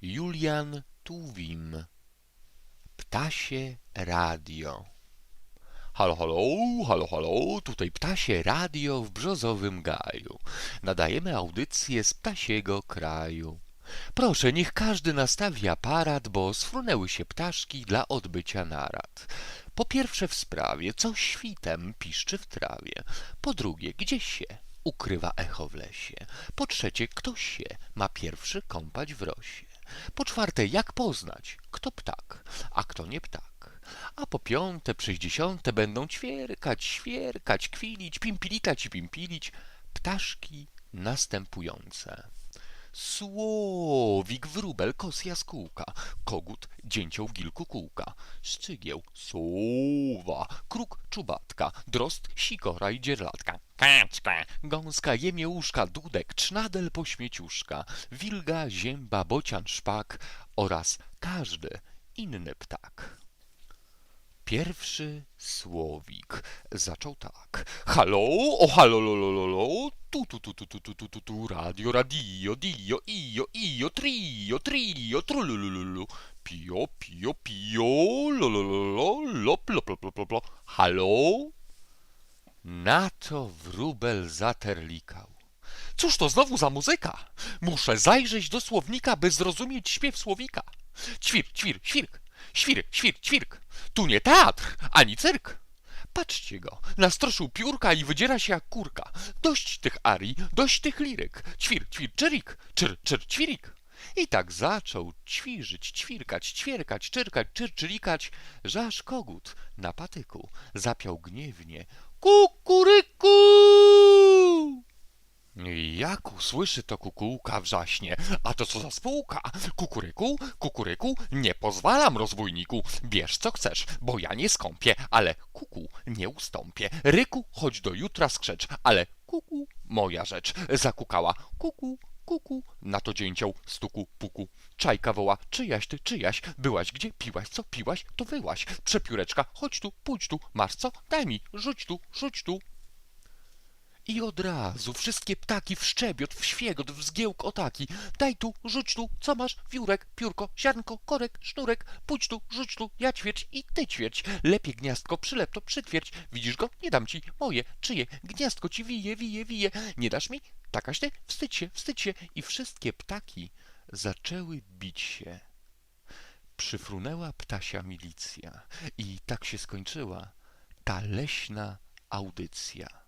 Julian Tuwim Ptasie Radio Halo, halo, halo, halo, tutaj Ptasie Radio w Brzozowym Gaju. Nadajemy audycję z ptasiego kraju. Proszę, niech każdy nastawi aparat, bo sfrunęły się ptaszki dla odbycia narad. Po pierwsze w sprawie, co świtem piszczy w trawie. Po drugie, gdzie się ukrywa echo w lesie. Po trzecie, kto się ma pierwszy kąpać w rosie. Po czwarte, jak poznać, kto ptak, a kto nie ptak. A po piąte, sześćdziesiąte będą ćwierkać, świerkać, kwilić, pimpilitać i pimpilić ptaszki następujące. Słowik, wróbel, kos, jaskółka, kogut, dzięcioł, gil, kukułka, szczygieł, sowa, kruk, czubatka, drozd, sikora i dzierlatka, kaczka, gąska, jemiełuszka, dudek, trznadel, pośmieciuszka, wilga, zięba, bocian, szpak oraz każdy inny ptak. Pierwszy słowik zaczął tak. Halo, o halo, lo, lo, lo, lo, tu, tu, tu, tu, tu, tu, tu, tu, tu, radio, radio, dio, io, io, trio, trio, trulululu, pio, pio, pio, lo, lo, lo, lo, lop. Halo? Na to wróbel zaterlikał. Cóż to znowu za muzyka? Muszę zajrzeć do słownika, by zrozumieć śpiew słowika. Ćwir, ćwir, świrk, świr, świr, ćwirk. Tu nie teatr, ani cyrk. Patrzcie go, nastroszył piórka i wydziera się jak kurka. Dość tych arii, dość tych liryk. Ćwir, ćwir, czyrik, czyr, czyr, ćwirik. I tak zaczął ćwirzyć, ćwirkać, ćwierkać, czyrkać, czyrczylikać, że aż kogut na patyku zapiał gniewnie. Kukuryku! Jak usłyszy to kukułka wrzaśnie, a to co za spółka? Kukuryku, kukuryku, nie pozwalam rozbójniku, bierz co chcesz, bo ja nie skąpię, ale kuku nie ustąpię. Ryku, chodź do jutra skrzecz, ale kuku, moja rzecz. Zakukała kuku, kuku, na to dzięcioł stuku puku. Czajka woła, czyjaś ty, czyjaś, byłaś gdzie, piłaś co, piłaś, to wyłaś. Przepióreczka, chodź tu, pójdź tu, masz co, daj mi, rzuć tu, rzuć tu. I od razu wszystkie ptaki w szczebiot, w świegot, w zgiełk otaki. Daj tu, rzuć tu, co masz? Wiórek, piórko, ziarnko, korek, sznurek. Pójdź tu, rzuć tu, ja ćwierć i ty ćwierć. Lepiej gniazdko, przylep to przytwierdź. Widzisz go? Nie dam ci. Moje, czyje? Gniazdko ci wije, wije, wije. Nie dasz mi? Takaś ty? Wstydź się, wstydź się. I wszystkie ptaki zaczęły bić się. Przyfrunęła ptasia milicja. I tak się skończyła ta leśna audycja.